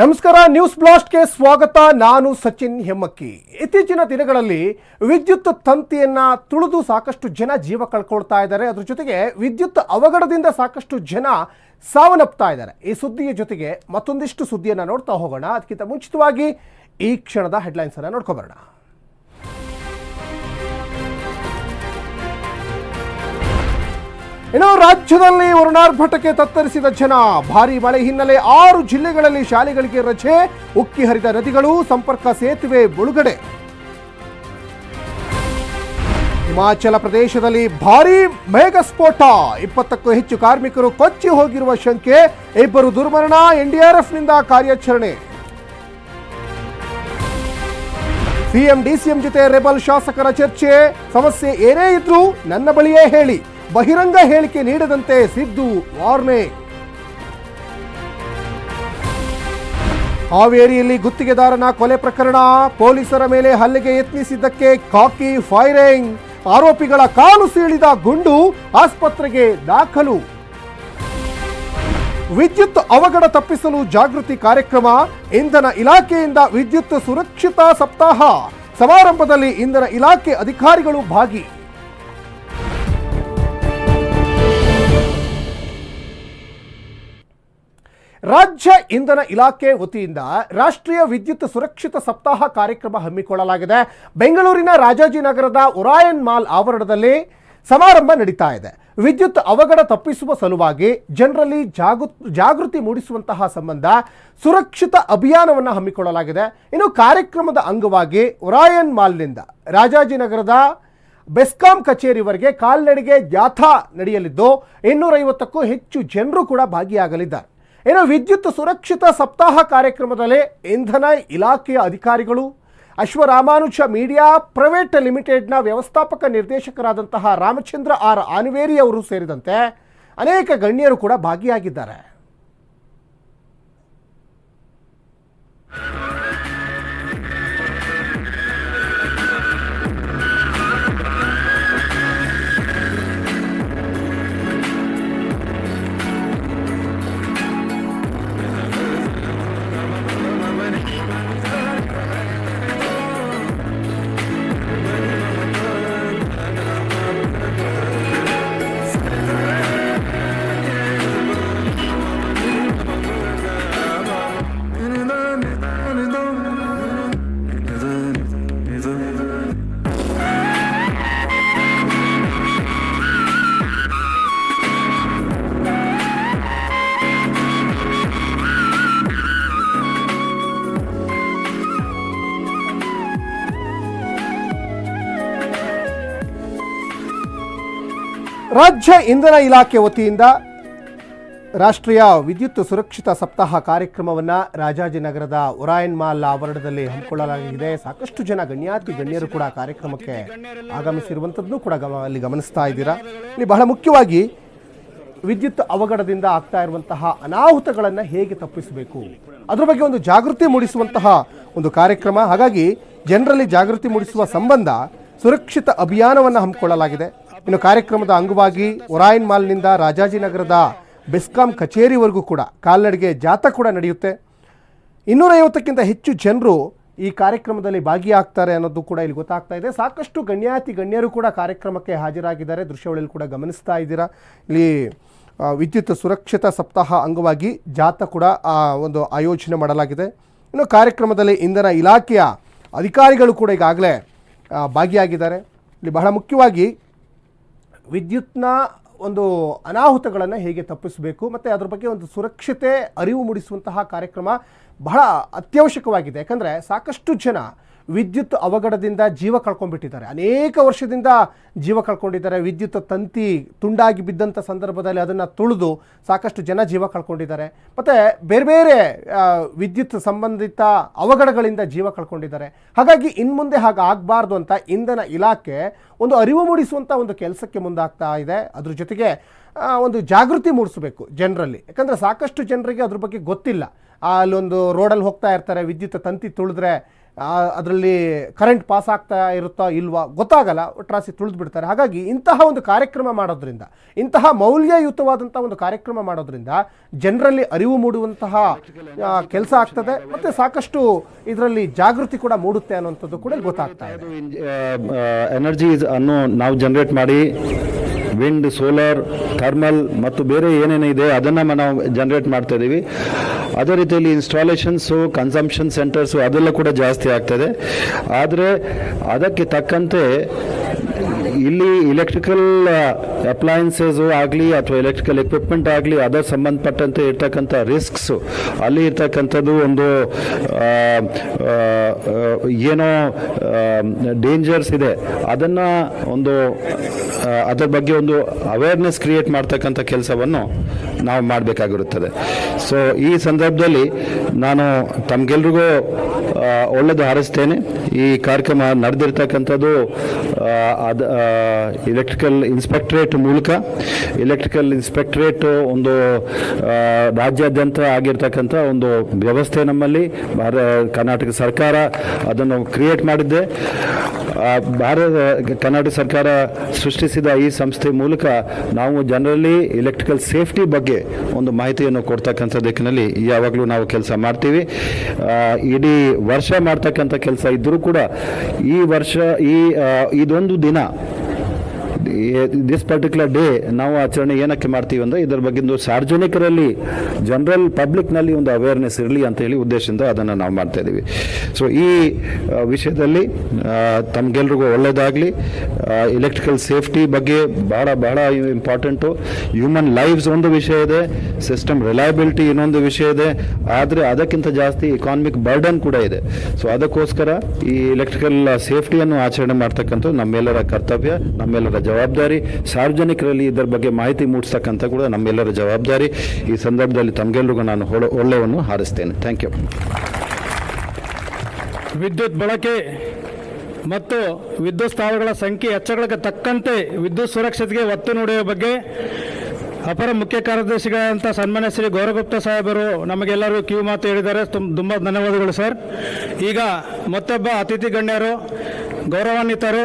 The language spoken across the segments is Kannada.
ನಮಸ್ಕಾರ, ನ್ಯೂಸ್ ಬ್ಲಾಸ್ಟ್ಗೆ ಸ್ವಾಗತ. ನಾನು ಸಚಿನ್ ಹೆಮ್ಮಕ್ಕಿ. ಇತ್ತೀಚಿನ ದಿನಗಳಲ್ಲಿ ವಿದ್ಯುತ್ ತಂತಿಯನ್ನ ತುಳಿದು ಸಾಕಷ್ಟು ಜನ ಜೀವ ಕಳ್ಕೊಳ್ತಾ ಇದ್ದಾರೆ. ಅದ್ರ ಜೊತೆಗೆ ವಿದ್ಯುತ್ ಅವಘಡದಿಂದ ಸಾಕಷ್ಟು ಜನ ಸಾವನ್ನಪ್ತಾ ಇದ್ದಾರೆ. ಈ ಸುದ್ದಿಯ ಜೊತೆಗೆ ಮತ್ತೊಂದಿಷ್ಟು ಸುದ್ದಿಯನ್ನ ನೋಡ್ತಾ ಹೋಗೋಣ. ಅದಕ್ಕಿಂತ ಮುಂಚಿತವಾಗಿ ಈ ಕ್ಷಣದ ಹೆಡ್ಲೈನ್ಸ್ ಅನ್ನ ನೋಡ್ಕೊಬರೋಣ. ಇನ್ನು ರಾಜ್ಯದಲ್ಲಿ ವರುಣಾರ್ಭಟಕ್ಕೆ ತತ್ತರಿಸಿದ ಜನ, ಭಾರಿ ಮಳೆ ಹಿನ್ನೆಲೆ ಆರು ಜಿಲ್ಲೆಗಳಲ್ಲಿ ಶಾಲೆಗಳಿಗೆ ರಜೆ, ಉಕ್ಕಿ ಹರಿದ ನದಿಗಳು, ಸಂಪರ್ಕ ಸೇತುವೆ ಮುಳುಗಡೆ. ಹಿಮಾಚಲ ಪ್ರದೇಶದಲ್ಲಿ ಭಾರೀ ಮೇಘಸ್ಫೋಟ. ಇಪ್ಪತ್ತಕ್ಕೂ ಹೆಚ್ಚು ಕಾರ್ಮಿಕರು ಕೊಚ್ಚಿ ಹೋಗಿರುವ ಶಂಕೆ, ಇಬ್ಬರು ದುರ್ಮರಣ ಎನ್ಡಿಆರ್ಎಫ್ನಿಂದ ಕಾರ್ಯಾಚರಣೆ. ಸಿಎಂ ಡಿಸಿಎಂ ಜೊತೆ ರೆಬಲ್ ಶಾಸಕರ ಚರ್ಚೆ, ಸಮಸ್ಯೆ ಏನೇ ಇದ್ರೂ ನನ್ನ ಬಳಿಯೇ ಹೇಳಿ. ಬಹಿರಂಗ ಹೇಳಿಕೆ ನೀಡದಂತೆ ಸಿದ್ದು ವಾರ್ನೆ. ಹಾವೇರಿಯಲ್ಲಿ ಗುತ್ತಿಗೆದಾರನ ಕೊಲೆ ಪ್ರಕರಣ, ಪೊಲೀಸರ ಮೇಲೆ ಹಲ್ಲೆಗೆ ಯತ್ನಿಸಿದ್ದಕ್ಕೆ ಕಾಕಿ ಫೈರಿಂಗ್. ಆರೋಪಿಗಳ ಕಾಲು ಸೀಳಿದ ಗುಂಡು ಆಸ್ಪತ್ರೆಗೆ ದಾಖಲು. ವಿದ್ಯುತ್ ಅವಘಡ ತಪ್ಪಿಸಲು ಜಾಗೃತಿ ಕಾರ್ಯಕ್ರಮ, ಇಂಧನ ಇಲಾಖೆಯಿಂದ ವಿದ್ಯುತ್ ಸುರಕ್ಷಿತಾ ಸಪ್ತಾಹ. ಸಮಾರಂಭದಲ್ಲಿ ಇಂಧನ ಇಲಾಖೆ ಅಧಿಕಾರಿಗಳು ಭಾಗಿ. ರಾಜ್ಯ ಇಂಧನ ಇಲಾಖೆ ವತಿಯಿಂದ ರಾಷ್ಟ್ರೀಯ ವಿದ್ಯುತ್ ಸುರಕ್ಷಿತ ಸಪ್ತಾಹ ಕಾರ್ಯಕ್ರಮ ಹಮ್ಮಿಕೊಳ್ಳಲಾಗಿದೆ. ಬೆಂಗಳೂರಿನ ರಾಜಾಜಿನಗರದ ಒರಾಯನ್ ಮಾಲ್ ಆವರಣದಲ್ಲಿ ಸಮಾರಂಭ ನಡೀತಾ ಇದೆ. ವಿದ್ಯುತ್ ಅವಘಡ ತಪ್ಪಿಸುವ ಸಲುವಾಗಿ ಜನರಲ್ಲಿ ಜಾಗೃ, ಜಾಗೃತಿ ಮೂಡಿಸುವಂತಹ ಸಂಬಂಧ ಸುರಕ್ಷಿತ ಅಭಿಯಾನವನ್ನು ಹಮ್ಮಿಕೊಳ್ಳಲಾಗಿದೆ. ಇನ್ನು ಕಾರ್ಯಕ್ರಮದ ಅಂಗವಾಗಿ ಒರಾಯನ್ ಮಾಲ್ನಿಂದ ರಾಜಾಜಿನಗರದ ಬೆಸ್ಕಾಂ ಕಚೇರಿವರೆಗೆ ಕಾಲ್ನಡಿಗೆ ಜಾಥಾ ನಡೆಯಲಿದ್ದು, ಇನ್ನೂರೈವತ್ತಕ್ಕೂ ಹೆಚ್ಚು ಜನರು ಕೂಡ ಭಾಗಿಯಾಗಲಿದ್ದಾರೆ. ಇನ್ನು ವಿದ್ಯುತ್ ಸುರಕ್ಷಿತ ಸಪ್ತಾಹ ಕಾರ್ಯಕ್ರಮದಲ್ಲಿ ಇಂಧನ ಇಲಾಖೆಯ ಅಧಿಕಾರಿಗಳು, ಅಶ್ವರಾಮಾನುಜ ಮೀಡಿಯಾ, ಪ್ರೈವೇಟ್ ಲಿಮಿಟೆಡ್ನ ವ್ಯವಸ್ಥಾಪಕ ನಿರ್ದೇಶಕರಾದಂತಹ ರಾಮಚಂದ್ರ ಆರ್ ಆನ್ವೇರಿ ಅವರು ಸೇರಿದಂತೆ ಅನೇಕ ಗಣ್ಯರು ಕೂಡ ಭಾಗಿಯಾಗಿದ್ದಾರೆ. ರಾಜ್ಯ ಇಂಧನ ಇಲಾಖೆ ವತಿಯಿಂದ ರಾಷ್ಟ್ರೀಯ ವಿದ್ಯುತ್ ಸುರಕ್ಷಿತ ಸಪ್ತಾಹ ಕಾರ್ಯಕ್ರಮವನ್ನು ರಾಜಾಜಿನಗರದ ಒರಾಯನ್ ಮಾಲ್ ಆವರಣದಲ್ಲಿ ಹಮ್ಮಿಕೊಳ್ಳಲಾಗಿದೆ. ಸಾಕಷ್ಟು ಜನ ಗಣ್ಯಾತಿ ಗಣ್ಯರು ಕೂಡ ಕಾರ್ಯಕ್ರಮಕ್ಕೆ ಆಗಮಿಸಿರುವಂಥದ್ದನ್ನು ಕೂಡ ಗಮ ಅಲ್ಲಿ ಗಮನಿಸ್ತಾ ಇದ್ದೀರಾ. ಇಲ್ಲಿ ಬಹಳ ಮುಖ್ಯವಾಗಿ ವಿದ್ಯುತ್ ಅವಘಡದಿಂದ ಆಗ್ತಾ ಇರುವಂತಹ ಅನಾಹುತಗಳನ್ನು ಹೇಗೆ ತಪ್ಪಿಸಬೇಕು? ಅದರ ಬಗ್ಗೆ ಒಂದು ಜಾಗೃತಿ ಮೂಡಿಸುವಂತಹ ಒಂದು ಕಾರ್ಯಕ್ರಮ. ಹಾಗಾಗಿ ಜನರಲ್ಲಿ ಜಾಗೃತಿ ಮೂಡಿಸುವ ಸಂಬಂಧ ಸುರಕ್ಷಿತ ಅಭಿಯಾನವನ್ನು ಹಮ್ಮಿಕೊಳ್ಳಲಾಗಿದೆ. ಇನ್ನು ಕಾರ್ಯಕ್ರಮದ ಅಂಗವಾಗಿ ಒರಾಯನ್ ಮಾಲ್ನಿಂದ ರಾಜಾಜಿನಗರದ ಬೆಸ್ಕಾಂ ಕಚೇರಿವರೆಗೂ ಕೂಡ ಕಾಲ್ನಡಿಗೆ ಜಾಥಾ ಕೂಡ ನಡೆಯುತ್ತೆ. ಇನ್ನೂರೈವತ್ತಕ್ಕಿಂತ ಹೆಚ್ಚು ಜನರು ಈ ಕಾರ್ಯಕ್ರಮದಲ್ಲಿ ಭಾಗಿಯಾಗ್ತಾರೆ ಅನ್ನೋದು ಕೂಡ ಇಲ್ಲಿ ಗೊತ್ತಾಗ್ತಾ ಇದೆ. ಸಾಕಷ್ಟು ಗಣ್ಯಾತಿ ಗಣ್ಯರು ಕೂಡ ಕಾರ್ಯಕ್ರಮಕ್ಕೆ ಹಾಜರಾಗಿದ್ದಾರೆ. ದೃಶ್ಯಾವಳಿಯಲ್ಲಿ ಕೂಡ ಗಮನಿಸ್ತಾ ಇದ್ದೀರಾ. ಇಲ್ಲಿ ವಿದ್ಯುತ್ ಸುರಕ್ಷತಾ ಸಪ್ತಾಹ ಅಂಗವಾಗಿ ಜಾಥಾ ಕೂಡ ಒಂದು ಆಯೋಜನೆ ಮಾಡಲಾಗಿದೆ. ಇನ್ನು ಕಾರ್ಯಕ್ರಮದಲ್ಲಿ ಇಂಧನ ಇಲಾಖೆಯ ಅಧಿಕಾರಿಗಳು ಕೂಡ ಈಗಾಗಲೇ ಭಾಗಿಯಾಗಿದ್ದಾರೆ. ಇಲ್ಲಿ ಬಹಳ ಮುಖ್ಯವಾಗಿ ವಿದ್ಯುತ್ನ ಒಂದು ಅನಾಹುತಗಳನ್ನು ಹೇಗೆ ತಪ್ಪಿಸಬೇಕು ಮತ್ತು ಅದ್ರ ಬಗ್ಗೆ ಒಂದು ಸುರಕ್ಷತೆ ಅರಿವು ಮೂಡಿಸುವಂತಹ ಕಾರ್ಯಕ್ರಮ ಬಹಳ ಅತ್ಯವಶ್ಯಕವಾಗಿದೆ. ಯಾಕಂದರೆ ಸಾಕಷ್ಟು ಜನ ವಿದ್ಯುತ್ ಅವಘಡದಿಂದ ಜೀವ ಕಳ್ಕೊಂಡ್ಬಿಟ್ಟಿದ್ದಾರೆ. ಅನೇಕ ವರ್ಷದಿಂದ ಜೀವ ಕಳ್ಕೊಂಡಿದ್ದಾರೆ. ವಿದ್ಯುತ್ ತಂತಿ ತುಂಡಾಗಿ ಬಿದ್ದಂಥ ಸಂದರ್ಭದಲ್ಲಿ ಅದನ್ನು ತುಳಿದು ಸಾಕಷ್ಟು ಜನ ಜೀವ ಕಳ್ಕೊಂಡಿದ್ದಾರೆ. ಮತ್ತು ಬೇರೆ ಬೇರೆ ವಿದ್ಯುತ್ ಸಂಬಂಧಿತ ಅವಘಡಗಳಿಂದ ಜೀವ ಕಳ್ಕೊಂಡಿದ್ದಾರೆ. ಹಾಗಾಗಿ ಇನ್ನು ಮುಂದೆ ಹಾಗೆ ಆಗಬಾರ್ದು ಅಂತ ಇಂಧನ ಇಲಾಖೆ ಒಂದು ಅರಿವು ಮೂಡಿಸುವಂಥ ಒಂದು ಕೆಲಸಕ್ಕೆ ಮುಂದಾಗ್ತಾ ಇದೆ. ಅದ್ರ ಜೊತೆಗೆ ಒಂದು ಜಾಗೃತಿ ಮೂಡಿಸಬೇಕು ಜನರಲ್ಲಿ. ಯಾಕಂದರೆ ಸಾಕಷ್ಟು ಜನರಿಗೆ ಅದ್ರ ಬಗ್ಗೆ ಗೊತ್ತಿಲ್ಲ. ಅಲ್ಲೊಂದು ರೋಡಲ್ಲಿ ಹೋಗ್ತಾ ಇರ್ತಾರೆ, ವಿದ್ಯುತ್ ತಂತಿ ತುಳಿದ್ರೆ ಅದರಲ್ಲಿ ಕರೆಂಟ್ ಪಾಸ್ ಆಗ್ತಾ ಇರುತ್ತಾ ಇಲ್ವಾ ಗೊತ್ತಾಗಲ್ಲ, ಒಟ್ರಾಸಿ ತುಳಿದು ಬಿಡ್ತಾರೆ ಹಾಗಾಗಿ ಇಂತಹ ಒಂದು ಕಾರ್ಯಕ್ರಮ ಮಾಡೋದ್ರಿಂದ, ಇಂತಹ ಮೌಲ್ಯಯುತವಾದಂಥ ಒಂದು ಕಾರ್ಯಕ್ರಮ ಮಾಡೋದ್ರಿಂದ ಜನರಲ್ಲಿ ಅರಿವು ಮೂಡುವಂತಹ ಕೆಲಸ ಆಗ್ತದೆ ಮತ್ತು ಸಾಕಷ್ಟು ಇದರಲ್ಲಿ ಜಾಗೃತಿ ಕೂಡ ಮೂಡುತ್ತೆ ಅನ್ನುವಂಥದ್ದು ಕೂಡ ಗೊತ್ತಾಗ್ತಾ ಇದೆ. ಎನರ್ಜಿ ಅನ್ನು ನಾವು ಜನರೇಟ್ ಮಾಡಿ ವಿಂಡ್ ಸೋಲಾರ್ ಥರ್ಮಲ್ ಮತ್ತು ಬೇರೆ ಏನೇನಿದೆ ಅದನ್ನು ನಾವು ಜನರೇಟ್ ಮಾಡ್ತಾ ಇದ್ದೀವಿ. ಅದೇ ರೀತಿಯಲ್ಲಿ ಇನ್ಸ್ಟಾಲೇಷನ್ಸು ಕನ್ಸಂಪ್ಷನ್ ಸೆಂಟರ್ಸು ಅದೆಲ್ಲ ಕೂಡ ಜಾಸ್ತಿ ಆಗ್ತದೆ ಆದರೆ ಅದಕ್ಕೆ ತಕ್ಕಂತೆ ಇಲ್ಲಿ ಎಲೆಕ್ಟ್ರಿಕಲ್ ಅಪ್ಲಯನ್ಸಸ್ ಆಗಲಿ ಅಥವಾ ಎಲೆಕ್ಟ್ರಿಕಲ್ ಎಕ್ವಿಪ್ಮೆಂಟ್ ಆಗಲಿ ಅದರ ಸಂಬಂಧಪಟ್ಟಂತೆ ಇರ್ತಕ್ಕಂಥ ರಿಸ್ಕ್ಸು ಅಲ್ಲಿ ಇರ್ತಕ್ಕಂಥದ್ದು ಒಂದು ಏನೋ ಡೇಂಜರ್ಸ್ ಇದೆ. ಅದನ್ನು ಒಂದು ಅದರ ಬಗ್ಗೆ ಒಂದು ಅವೇರ್ನೆಸ್ ಕ್ರಿಯೇಟ್ ಮಾಡ್ತಕ್ಕಂಥ ಕೆಲಸವನ್ನು ನಾವು ಮಾಡಬೇಕಾಗಿರುತ್ತದೆ. ಸೊ ಈ ಸಂದರ್ಭದಲ್ಲಿ ನಾನು ತಮಗೆಲ್ರಿಗೂ ಒಳ್ಳೆಯದು ಹಾರಿಸ್ತೇನೆ. ಈ ಕಾರ್ಯಕ್ರಮ ನಡೆದಿರ್ತಕ್ಕಂಥದ್ದು ಅದು ಇಲೆಕ್ಟ್ರಿಕಲ್ ಇನ್ಸ್ಪೆಕ್ಟ್ರೇಟ್ ಮೂಲಕ ಎಲೆಕ್ಟ್ರಿಕಲ್ ಇನ್ಸ್ಪೆಕ್ಟ್ರೇಟ್ ಒಂದು ರಾಜ್ಯಾದ್ಯಂತ ಆಗಿರ್ತಕ್ಕಂಥ ಒಂದು ವ್ಯವಸ್ಥೆ ನಮ್ಮಲ್ಲಿ ಕರ್ನಾಟಕ ಸರ್ಕಾರ ಅದನ್ನು ಕ್ರಿಯೇಟ್ ಮಾಡಿದ್ದೆ. ಭಾರತ, ಕರ್ನಾಟಕ ಸರ್ಕಾರ ಸೃಷ್ಟಿಸಿದ ಈ ಸಂಸ್ಥೆ ಮೂಲಕ ನಾವು ಜನರಲ್ಲಿ ಎಲೆಕ್ಟ್ರಿಕಲ್ ಸೇಫ್ಟಿ ಬಗ್ಗೆ ಒಂದು ಮಾಹಿತಿಯನ್ನು ಕೊಡ್ತಕ್ಕಂಥ ದಿಕ್ಕಿನಲ್ಲಿ ಯಾವಾಗಲೂ ನಾವು ಕೆಲಸ ಮಾಡ್ತೀವಿ. ಇಡೀ ವರ್ಷ ಮಾಡ್ತಕ್ಕಂಥ ಕೆಲಸ ಇದ್ದರೂ ಕೂಡ ಈ ವರ್ಷ, ಈ ಇದೊಂದು ದಿನ ದಿಸ್ ಪರ್ಟಿಕ್ಯುಲರ್ ಡೇ ನಾವು ಆಚರಣೆ ಏನಕ್ಕೆ ಮಾಡ್ತೀವಿ ಅಂದರೆ ಇದರ ಬಗ್ಗೆ ಒಂದು ಸಾರ್ವಜನಿಕರಲ್ಲಿ ಜನರಲ್ ಪಬ್ಲಿಕ್ನಲ್ಲಿ ಒಂದು ಅವೇರ್ನೆಸ್ ಇರಲಿ ಅಂತ ಹೇಳಿ ಉದ್ದೇಶದಿಂದ ಅದನ್ನು ನಾವು ಮಾಡ್ತಾ ಇದ್ದೀವಿ ಸೊ ಈ ವಿಷಯದಲ್ಲಿ ತಮಗೆಲ್ರಿಗೂ ಒಳ್ಳೆಯದಾಗಲಿ ಎಲೆಕ್ಟ್ರಿಕಲ್ ಸೇಫ್ಟಿ ಬಗ್ಗೆ ಬಹಳ ಬಹಳ ಇಂಪಾರ್ಟೆಂಟು ಹ್ಯೂಮನ್ ಲೈಫ್ಸ್ ಒಂದು ವಿಷಯ ಇದೆ ಸಿಸ್ಟಮ್ ರಿಲಯಬಿಲಿಟಿ ಇನ್ನೊಂದು ವಿಷಯ ಇದೆ. ಆದರೆ ಅದಕ್ಕಿಂತ ಜಾಸ್ತಿ ಇಕಾನಮಿಕ್ ಬರ್ಡನ್ ಕೂಡ ಇದೆ. ಸೊ ಅದಕ್ಕೋಸ್ಕರ ಈ ಎಲೆಕ್ಟ್ರಿಕಲ್ ಸೇಫ್ಟಿಯನ್ನು ಆಚರಣೆ ಮಾಡ್ತಕ್ಕಂಥ ನಮ್ಮೆಲ್ಲರ ಕರ್ತವ್ಯ, ನಮ್ಮೆಲ್ಲರ ಜವಾಬ್ದಾರಿ. ಸಾರ್ವಜನಿಕರಲ್ಲಿ ಇದರ ಬಗ್ಗೆ ಮಾಹಿತಿ ಮೂಡಿಸ್ತಕ್ಕಂಥ ಕೂಡ ನಮ್ಮೆಲ್ಲರ ಜವಾಬ್ದಾರಿ. ಈ ಸಂದರ್ಭದಲ್ಲಿ ತಮಗೆಲ್ಲರಿಗೂ ನಾನು ಒಳ್ಳೆಯವನ್ನು ಹಾರಿಸ್ತೇನೆ. ಥ್ಯಾಂಕ್ ಯು ವಿದ್ಯುತ್ ಬಳಕೆ ಮತ್ತು ವಿದ್ಯುತ್ ಸ್ಥಾವರಗಳ ಸಂಖ್ಯೆ ಹೆಚ್ಚಳಕ್ಕೆ ತಕ್ಕಂತೆ ವಿದ್ಯುತ್ ಸುರಕ್ಷತೆಗೆ ಒತ್ತು ನೀಡುವ ಬಗ್ಗೆ ಅಪರ ಮುಖ್ಯ ಕಾರ್ಯದರ್ಶಿಗಳಂಥ ಸನ್ಮಾನ್ಯ ಶ್ರೀ ಗೌರವಗುಪ್ತ ಸಾಹೇಬರು ನಮಗೆಲ್ಲರೂ ಕಿವಿ ಮಾತು ಹೇಳಿದ್ದಾರೆ. ತುಂಬ ಧನ್ಯವಾದಗಳು ಸರ್. ಈಗ ಮತ್ತೊಬ್ಬ ಅತಿಥಿ ಗಣ್ಯರು, ಗೌರವಾನ್ವಿತರು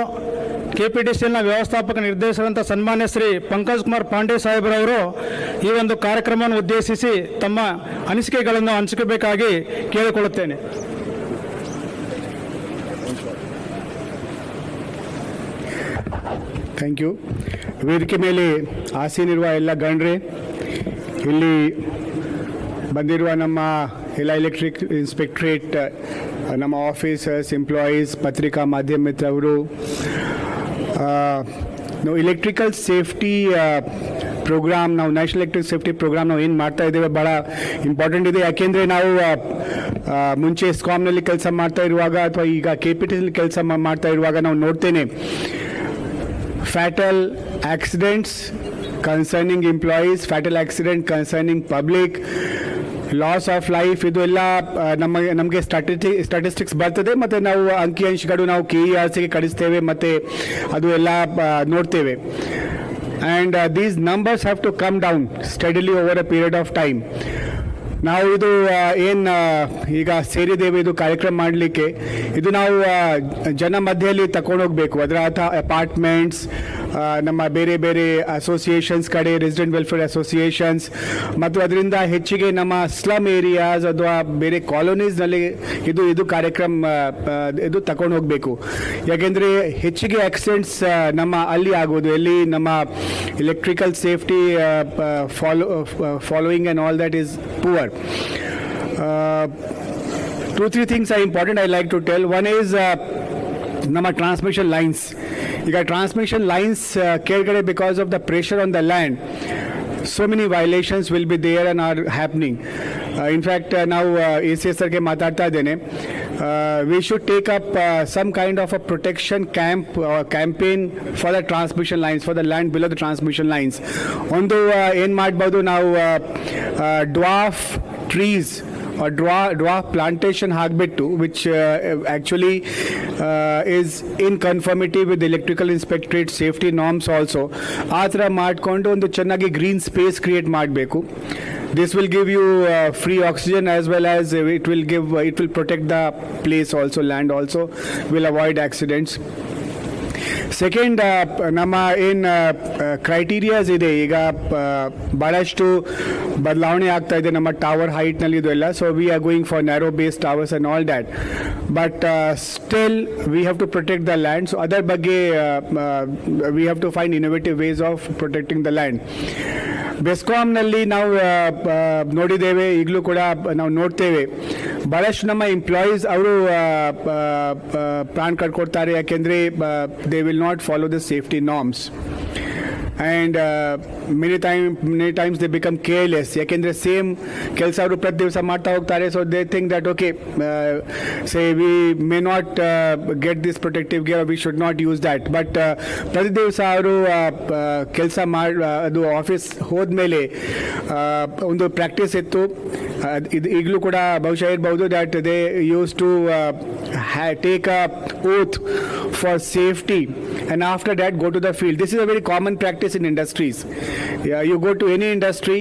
ಕೆ ಪಿ ಟಿ ಸಿಎಲ್ನ ವ್ಯವಸ್ಥಾಪಕ ನಿರ್ದೇಶಕರಂತ ಸನ್ಮಾನ್ಯ ಶ್ರೀ ಪಂಕಜ್ ಕುಮಾರ್ ಪಾಂಡೆ ಸಾಹೇಬರವರು ಈ ಒಂದು ಕಾರ್ಯಕ್ರಮವನ್ನು ಉದ್ದೇಶಿಸಿ ತಮ್ಮ ಅನಿಸಿಕೆಗಳನ್ನು ಹಂಚಿಕಬೇಕಾಗಿ ಕೇಳಿಕೊಳ್ಳುತ್ತೇನೆ. ಥ್ಯಾಂಕ್ ಯು ವೇದಿಕೆ ಮೇಲೆ ಆಸೀನಿರುವ ಎಲ್ಲ ಗಣ್ರಿ ಇಲ್ಲಿ ಬಂದಿರುವ ನಮ್ಮ ಎಲ್ಲ ಎಲೆಕ್ಟ್ರಿಕ್ ಇನ್ಸ್ಪೆಕ್ಟ್ರೇಟ್ ನಮ್ಮ ಆಫೀಸರ್ಸ್ ಎಂಪ್ಲಾಯೀಸ್ ಪತ್ರಿಕಾ ಮಾಧ್ಯಮ ಮಿತ್ರವರು ಆ, ನಾವು ಎಲೆಕ್ಟ್ರಿಕಲ್ ಸೇಫ್ಟಿ ಪ್ರೋಗ್ರಾಮ್ ನಾವು ನ್ಯಾಷನಲ್ ಎಲೆಕ್ಟ್ರಿಕ್ ಸೇಫ್ಟಿ ಪ್ರೋಗ್ರಾಮ್ ನಾವು ಏನು ಮಾಡ್ತಾ ಇದ್ದೇವೆ ಭಾಳ ಇಂಪಾರ್ಟೆಂಟ್ ಇದೆ. ಯಾಕೆಂದರೆ ನಾವು ಮುಂಚೆ ಸ್ಕಾಮ್ನಲ್ಲಿ ಕೆಲಸ ಮಾಡ್ತಾ ಇರುವಾಗ ಅಥವಾ ಈಗ ಕೆ ಪಿ ಟಿ ಕೆಲಸ ಮಾಡ್ತಾ ಇರುವಾಗ ನಾವು ನೋಡ್ತೇನೆ fatal accidents concerning employees fatal accident concerning public, loss of life ಇದು ಎಲ್ಲ ಆ, ನಮಗೆ ಸ್ಟಾಟಿಸ್ಟಿ ಸ್ಟಾಟಿಸ್ಟಿಕ್ಸ್ ಬರ್ತದೆ ಮತ್ತು ನಾವು ಅಂಕಿ ಅಂಶಗಳು ನಾವು ಕೆ ಇ ಆರ್ ಸಿಗೆ ಕಳಿಸ್ತೇವೆ ಮತ್ತು ಅದು ಎಲ್ಲ ನೋಡ್ತೇವೆ. And these numbers have to come down steadily over a period of time ನಾವು ಇದು ಏನು ಈಗ ಸೇರಿದ್ದೇವೆ ಇದು ಕಾರ್ಯಕ್ರಮ ಮಾಡಲಿಕ್ಕೆ. ಇದು ನಾವು ಜನ ಮಧ್ಯೆಯಲ್ಲಿ ತಗೊಂಡೋಗ್ಬೇಕು ಅದರ ಅರ್ಥ ಅಪಾರ್ಟ್ಮೆಂಟ್ಸ್ ನಮ್ಮ ಬೇರೆ ಬೇರೆ ಅಸೋಸಿಯೇಷನ್ಸ್ ಕಡೆ ರೆಸಿಡೆಂಟ್ ವೆಲ್ಫೇರ್ ಅಸೋಸಿಯೇಷನ್ಸ್ ಮತ್ತು ಅದರಿಂದ ಹೆಚ್ಚಿಗೆ ನಮ್ಮ ಸ್ಲಮ್ ಏರಿಯಾಸ್ ಅಥವಾ ಬೇರೆ ಕಾಲೋನೀಸ್ನಲ್ಲಿ ಇದು ಇದು ಕಾರ್ಯಕ್ರಮ ಇದು ತಗೊಂಡು ಹೋಗಬೇಕು. ಯಾಕೆಂದರೆ ಹೆಚ್ಚಿಗೆ ಆಕ್ಸಿಡೆಂಟ್ಸ್ ನಮ್ಮ ಅಲ್ಲಿ ಆಗೋದು ಎಲ್ಲಿ ನಮ್ಮ electrical safety follow following and all that is poor two three things are important I like to tell one is ನಮ್ಮ transmission lines You got transmission lines uh, because of the pressure on the land. So many violations will be there and are happening. Uh, in fact, uh, now uh, ACSR ke matarta dene. Uh, we should take up uh, some kind of a protection camp or campaign for the transmission lines, for the land below the transmission lines. Although uh, in Madbadu now, uh, uh, dwarf trees ಡ್ವಾ ಡ್ವಾ plantation ಹಾಕ್ಬಿಟ್ಟು which actually is in conformity with electrical inspectorate safety norms also ಆ ಥರ ಮಾಡಿಕೊಂಡು ಒಂದು ಚೆನ್ನಾಗಿ ಗ್ರೀನ್ ಸ್ಪೇಸ್ ಕ್ರಿಯೇಟ್ ಮಾಡಬೇಕು this will give you uh, free oxygen as well as uh, it will give it will protect the place also land also will avoid accidents second ನಮ್ಮ ಏನು ಕ್ರೈಟೀರಿಯಾಸ್ ಇದೆ, ಈಗ ಭಾಳಷ್ಟು ಬದಲಾವಣೆ ಆಗ್ತಾ ಇದೆ ನಮ್ಮ ಟವರ್ ಹೈಟ್ನಲ್ಲಿ ಇದು ಎಲ್ಲ so we are going for narrow base towers and all that but still we have to protect the land so ಅದರ ಬಗ್ಗೆ we have to find innovative ways of protecting the land ಬೆಸ್ಕಾಂನಲ್ಲಿ ನಾವು ನೋಡಿದ್ದೇವೆ, ಈಗಲೂ ಕೂಡ ನಾವು ನೋಡ್ತೇವೆ. ಭಾಳಷ್ಟು ನಮ್ಮ ಎಂಪ್ಲಾಯೀಸ್ ಅವರು ಪ್ರಾಣ ಕಟ್ಕೊಡ್ತಾರೆ ಯಾಕೆಂದರೆ they will not follow the safety norms and many time many times they become careless ಯಾಕೆಂದರೆ ಸೇಮ್ ಕೆಲಸ ಅವರು ಪ್ರತಿ ದಿವಸ ಮಾಡ್ತಾ ಹೋಗ್ತಾರೆ so they think that okay say we may not get this protective gear we should not use that but ಪ್ರತಿ ದಿವಸ ಅವರು ಕೆಲಸ ಮಾಡಿ ಅದು ಆಫೀಸ್ ಹೋದ್ಮೇಲೆ ಆ, ಒಂದು ಪ್ರಾಕ್ಟೀಸ್ ಇತ್ತು ಅದ್- ಇದು ಈಗಲೂ ಕೂಡ ಬಹುಶಃ ಇರ್ಬೋದು that they used to take a oath for safety and after that go to the field. This is a very common practice in industries yeah, you go to any industry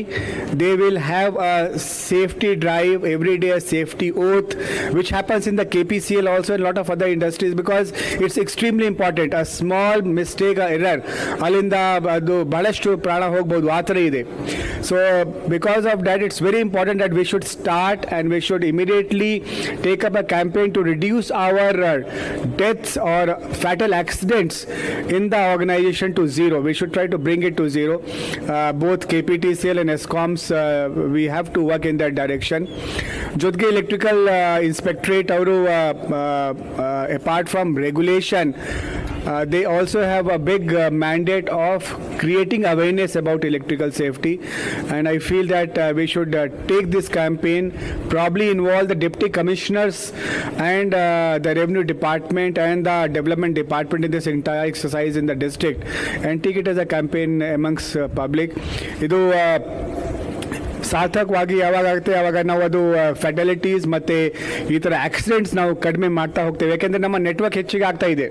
they will have a safety drive every day a safety oath which happens in the kpcl also and a lot of other industries because it's extremely important a small mistake or error ಅಲ್ಲಿಂದ ಅದು ಬಹಳಷ್ಟು ಪ್ರಾಣ ಹೋಗ್ಬೋದು ಆ ಥರ ಇದೆ so because of that it's very important that we should start and we should immediately take up a campaign to reduce our deaths or fatal accidents in the organization to zero. We should try to bring it to zero. Uh, both KPTCL and ESCOMs, uh, we have to work in that direction. Jodhgi Electrical uh, Inspectorate, apart from regulation, uh, they also have a big uh, mandate of creating awareness about electrical safety, and I feel that uh, we should uh, take this campaign, probably involve the deputy commissioners and uh, the revenue department and the development department in this entire exercise in the district, and take it as a campaign amongst public. ಸಾರ್ಥಕವಾಗಿ ಯಾವಾಗ ಆಗುತ್ತೆ ಯಾವಾಗ ನಾವು ಅದು ಫೆಡಲಿಟೀಸ್ ಮತ್ತು ಈ ಥರ ಆಕ್ಸಿಡೆಂಟ್ಸ್ ನಾವು ಕಡಿಮೆ ಮಾಡ್ತಾ ಹೋಗ್ತೇವೆ. ಯಾಕೆಂದರೆ ನಮ್ಮ ನೆಟ್ವರ್ಕ್ ಹೆಚ್ಚಿಗೆ ಆಗ್ತಾ ಇದೆ.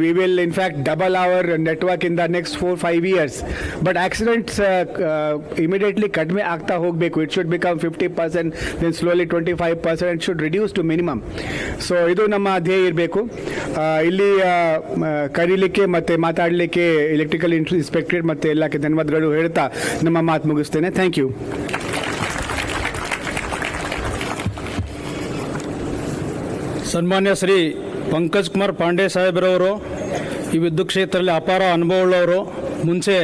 We will in fact double our network in the next four five years but accidents immediately ಕಡಿಮೆ ಆಗ್ತಾ ಹೋಗಬೇಕು. It should become fifty percent then slowly twenty five percent should reduce to minimum so ಇದು ನಮ್ಮ ಧ್ಯೇಯ ಇರಬೇಕು. ಇಲ್ಲಿ ಕರೀಲಿಕ್ಕೆ ಮತ್ತು ಮಾತಾಡಲಿಕ್ಕೆ ಎಲೆಕ್ಟ್ರಿಕಲ್ ಇನ್ಸ್ಪೆಕ್ಟರೇಟ್ ಮತ್ತು ಎಲ್ಲಕ್ಕೆ ಧನ್ಯವಾದಗಳು ಹೇಳ್ತಾ ನಮ್ಮ ಮಾತು ಮುಗಿಸ್ತೇನೆ. ಥ್ಯಾಂಕ್ ಯು ಸನ್ಮಾನ್ಯ ಶ್ರೀ ಪಂಕಜ್ ಕುಮಾರ್ ಪಾಂಡೆ ಸಾಹೇಬ್ರವರು ಈ ವಿದ್ಯುತ್ ಕ್ಷೇತ್ರದಲ್ಲಿ ಅಪಾರ ಅನುಭವವುಳ್ಳವರು ಮುಂಚೆ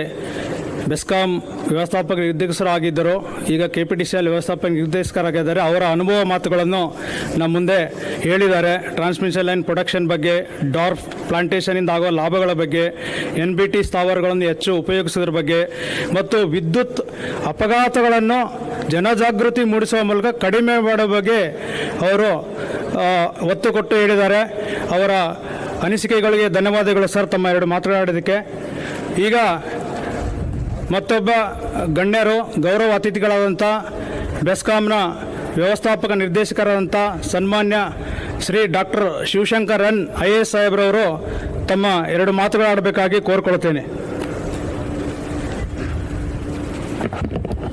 ಬೆಸ್ಕಾಂ ವ್ಯವಸ್ಥಾಪಕ ನಿರ್ದೇಶಕರಾಗಿದ್ದರು. ಈಗ K P T C L ವ್ಯವಸ್ಥಾಪಕ ನಿರ್ದೇಶಕರಾಗಿದ್ದಾರೆ. ಅವರ ಅನುಭವ ಮಾತುಗಳನ್ನು ನಮ್ಮ ಮುಂದೆ ಹೇಳಿದ್ದಾರೆ. ಟ್ರಾನ್ಸ್ಮಿಷನ್ ಲೈನ್ ಪ್ರೊಡಕ್ಷನ್ ಬಗ್ಗೆ ಡಾರ್ಫ್ ಪ್ಲಾಂಟೇಷನಿಂದ ಆಗುವ ಲಾಭಗಳ ಬಗ್ಗೆ ಎನ್ ಬಿ ಟಿ ಸ್ಥಾವರಗಳನ್ನು ಹೆಚ್ಚು ಉಪಯೋಗಿಸೋದ್ರ ಬಗ್ಗೆ ಮತ್ತು ವಿದ್ಯುತ್ ಅಪಘಾತಗಳನ್ನು ಜನಜಾಗೃತಿ ಮೂಡಿಸುವ ಮೂಲಕ ಕಡಿಮೆ ಮಾಡುವ ಬಗ್ಗೆ ಅವರು ಒತ್ತು ಕೊಟ್ಟು ಹೇಳಿದ್ದಾರೆ. ಅವರ ಅನಿಸಿಕೆಗಳಿಗೆ ಧನ್ಯವಾದಗಳು ಸರ್ ತಮ್ಮ ಎರಡು ಮಾತನಾಡೋದಕ್ಕೆ ಈಗ ಮತ್ತೊಬ್ಬ ಗಣ್ಯರು ಗೌರವ ಅತಿಥಿಗಳಾದಂಥ ಬೆಸ್ಕಾಂನ ವ್ಯವಸ್ಥಾಪಕ ನಿರ್ದೇಶಕರಾದಂಥ ಸನ್ಮಾನ್ಯ Shri doctor Shivashankar N I A S ಸಾಹೇಬ್ರವರು ತಮ್ಮ ಎರಡು ಮಾತುಗಳಾಡಬೇಕಾಗಿ ಕೋರ್ಕೊಳ್ತೇನೆ.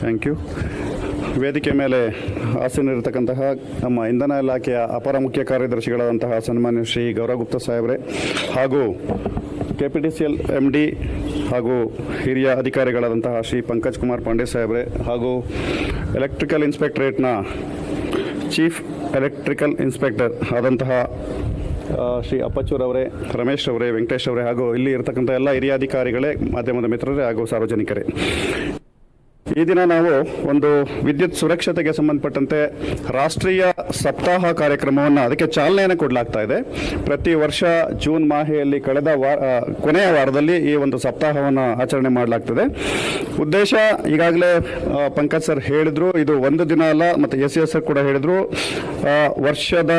ಥ್ಯಾಂಕ್ ಯು ವೇದಿಕೆ ಮೇಲೆ ಆಸೀನರಿರ್ತಕ್ಕಂತಹ ನಮ್ಮ ಇಂಧನ ಇಲಾಖೆಯ ಅಪರ ಮುಖ್ಯ ಕಾರ್ಯದರ್ಶಿಗಳಾದಂತಹ ಸನ್ಮಾನ್ಯ ಶ್ರೀ ಗೌರಗುಪ್ತ ಸಾಹೇಬ್ರೆ ಹಾಗೂ K P T C L M D ಹಾಗೂ ಹಿರಿಯ ಅಧಿಕಾರಿಗಳಾದಂತಹ ಶ್ರೀ ಪಂಕಜ್ ಕುಮಾರ್ ಪಾಂಡೆ ಸಾಹೇಬ್ರೆ ಹಾಗೂ ಎಲೆಕ್ಟ್ರಿಕಲ್ ಇನ್ಸ್ಪೆಕ್ಟ್ರೇಟ್ನ ಚೀಫ್ ಎಲೆಕ್ಟ್ರಿಕಲ್ ಇನ್ಸ್ಪೆಕ್ಟರ್ ಆದಂತಹ ಶ್ರೀ ಅಪ್ಪಚ್ಚೂರ್ ಅವರೇ, ರಮೇಶ್ ಅವರೇ, ವೆಂಕಟೇಶ್ ಅವರೇ ಹಾಗೂ ಇಲ್ಲಿ ಇರತಕ್ಕಂಥ ಎಲ್ಲ ಹಿರಿಯ ಅಧಿಕಾರಿಗಳೇ, ಮಾಧ್ಯಮದ ಮಿತ್ರರೇ ಹಾಗೂ ಸಾರ್ವಜನಿಕರೇ. ಈ ದಿನ ನಾವು ಒಂದು ವಿದ್ಯುತ್ ಸುರಕ್ಷತೆಗೆ ಸಂಬಂಧಪಟ್ಟಂತೆ ರಾಷ್ಟ್ರೀಯ ಸಪ್ತಾಹ ಕಾರ್ಯಕ್ರಮವನ್ನು ಅದಕ್ಕೆ ಚಾಲನೆಯನ್ನು ಕೊಡಲಾಗ್ತಾ ಇದೆ. ಪ್ರತಿ ವರ್ಷ ಜೂನ್ ಮಾಹೆಯಲ್ಲಿ ಕಳೆದ ವಾರ ಕೊನೆಯ ವಾರದಲ್ಲಿ ಈ ಒಂದು ಸಪ್ತಾಹವನ್ನು ಆಚರಣೆ ಮಾಡಲಾಗ್ತದೆ. ಉದ್ದೇಶ ಈಗಾಗಲೇ ಪಂಕಜ್ ಸರ್ ಹೇಳಿದ್ರು, ಇದು ಒಂದು ದಿನ ಅಲ್ಲ, ಮತ್ತು ಎಸ್ ಎಸ್ ಸರ್ ಕೂಡ ಹೇಳಿದ್ರು. ವರ್ಷದ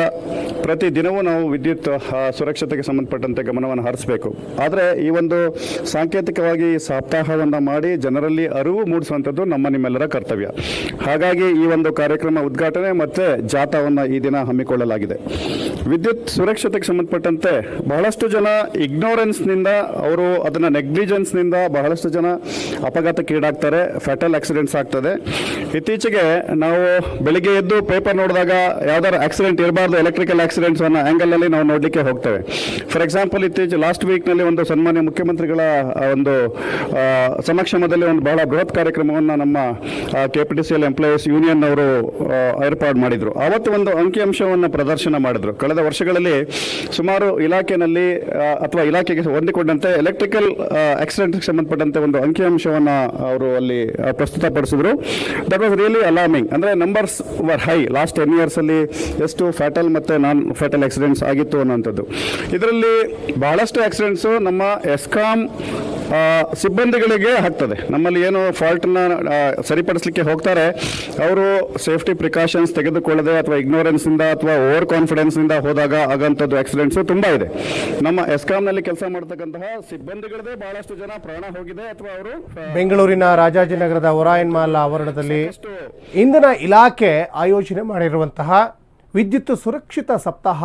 ಪ್ರತಿ ದಿನವೂ ನಾವು ವಿದ್ಯುತ್ ಸುರಕ್ಷತೆಗೆ ಸಂಬಂಧಪಟ್ಟಂತೆ ಗಮನವನ್ನು ಹರಿಸಬೇಕು. ಆದರೆ ಈ ಒಂದು ಸಾಂಕೇತಿಕವಾಗಿ ಸಪ್ತಾಹವನ್ನು ಮಾಡಿ ಜನರಲ್ಲಿ ಅರಿವು ಮೂಡಿಸುವಂಥದ್ದು ಮಾಡುವಂಥದ್ದು ನಮ್ಮ ನಿಮ್ಮೆಲ್ಲರ ಕರ್ತವ್ಯ. ಹಾಗಾಗಿ ಈ ಒಂದು ಕಾರ್ಯಕ್ರಮ ಉದ್ಘಾಟನೆ ಮತ್ತು ಜಾಥಾವನ್ನು ಈ ದಿನ ಹಮ್ಮಿಕೊಳ್ಳಲಾಗಿದೆ. ವಿದ್ಯುತ್ ಸುರಕ್ಷತೆಗೆ ಸಂಬಂಧಪಟ್ಟಂತೆ ಬಹಳಷ್ಟು ಜನ ಇಗ್ನೋರೆನ್ಸ್ನಿಂದ ಅವರು ಅದನ್ನು ನೆಗ್ಲಿಜೆನ್ಸ್ನಿಂದ ಬಹಳಷ್ಟು ಜನ ಅಪಘಾತಕ್ಕೀಡಾಗ್ತಾರೆ ಫ್ಯಾಟಲ್ ಆಕ್ಸಿಡೆಂಟ್ಸ್ ಆಗ್ತದೆ. ಇತ್ತೀಚೆಗೆ ನಾವು ಬೆಳಿಗ್ಗೆ ಎದ್ದು ಪೇಪರ್ ನೋಡಿದಾಗ ಯಾವ್ದಾರು ಆಕ್ಸಿಡೆಂಟ್ ಇರಬಾರ್ದು ಎಲೆಕ್ಟ್ರಿಕಲ್ ಆಕ್ಸಿಡೆಂಟ್ಸ್ ಅನ್ನೋ ಆ್ಯಂಗಲಲ್ಲಿ ನಾವು ನೋಡಲಿಕ್ಕೆ ಹೋಗ್ತೇವೆ. ಫಾರ್ ಎಕ್ಸಾಂಪಲ್ ಇತ್ತೀಚೆಗೆ ಲಾಸ್ಟ್ ವೀಕ್ನಲ್ಲಿ ಒಂದು ಸನ್ಮಾನ್ಯ ಮುಖ್ಯಮಂತ್ರಿಗಳ ಒಂದು ಸಮಕ್ಷಮದಲ್ಲಿ ಒಂದು ಬಹಳ ಬೃಹತ್ ಕಾರ್ಯಕ್ರಮವನ್ನು ನಮ್ಮ K P T C L employees union ಅವರು ಏರ್ಪಾಡು ಮಾಡಿದರು. ಆವತ್ತು ಒಂದು ಅಂಕಿಅಂಶವನ್ನು ಪ್ರದರ್ಶನ ಮಾಡಿದರು. ಕಳೆದ ವರ್ಷಗಳಲ್ಲಿ ಸುಮಾರು ಇಲಾಖೆಯಲ್ಲಿ ಅಥವಾ ಇಲಾಖೆಗೆ ಹೊಂದಿಕೊಂಡಂತೆ ಎಲೆಕ್ಟ್ರಿಕಲ್ ಆಕ್ಸಿಡೆಂಟ್ಗೆ ಸಂಬಂಧಪಟ್ಟಂತೆ ಒಂದು ಅಂಕಿಅಂಶವನ್ನು ಅವರು ಅಲ್ಲಿ ಪ್ರಸ್ತುತಪಡಿಸಿದರು. ದಟ್ ವಾಸ್ ರಿಯಲಿ ಅಲಾರ್ಮಿಂಗ್ ಅಂದರೆ numbers were high last ten ಇಯರ್ಸಲ್ಲಿ ಎಷ್ಟು ಫ್ಯಾಟಲ್ ಮತ್ತು ನಾನ್ ಫ್ಯಾಟಲ್ ಆಕ್ಸಿಡೆಂಟ್ಸ್ ಆಗಿತ್ತು ಅನ್ನೋಂಥದ್ದು ಇದರಲ್ಲಿ ಬಹಳಷ್ಟು ಆಕ್ಸಿಡೆಂಟ್ಸು ನಮ್ಮ ಎಸ್ಕಾಂ ಸಿಬ್ಬಂದಿಗಳಿಗೆ ಆಗ್ತದೆ. ನಮ್ಮಲ್ಲಿ ಏನು ಫಾಲ್ಟ್ನ ಸರಿಪಡಿಸಲಿಕ್ಕೆ ಹೋಗ್ತಾರೆ ಅವರು ಸೇಫ್ಟಿ ಪ್ರಿಕಾಷನ್ಸ್ ತೆಗೆದುಕೊಳ್ಳದೆ ಅಥವಾ ಇಗ್ನೋರೆನ್ಸಿಂದ ಅಥವಾ ಓವರ್ ಕಾನ್ಫಿಡೆನ್ಸ್ನಿಂದ ಹೋದಾಗ ಆಗಂತದ್ದು ಆಕ್ಸಿಡೆಂಟ್ಸು ತುಂಬಾ ಇದೆ. ನಮ್ಮ ಎಸ್ಕಾಂನಲ್ಲಿ ಕೆಲಸ ಮಾಡ್ತಕ್ಕಂತಹ ಸಿಬ್ಬಂದಿಗಳದೇ ಬಹಳಷ್ಟು ಜನ ಪ್ರಾಣ ಹೋಗಿದೆ ಅಥವಾ ಅವರು ಬೆಂಗಳೂರಿನ ರಾಜಾಜಿನಗರದ ಒರಾಯನ್ ಮಾಲ್ ಆವರಣದಲ್ಲಿ ಇಂಧನ ಇಲಾಖೆ ಆಯೋಜನೆ ಮಾಡಿರುವಂತಹ ವಿದ್ಯುತ್ ಸುರಕ್ಷಿತ ಸಪ್ತಾಹ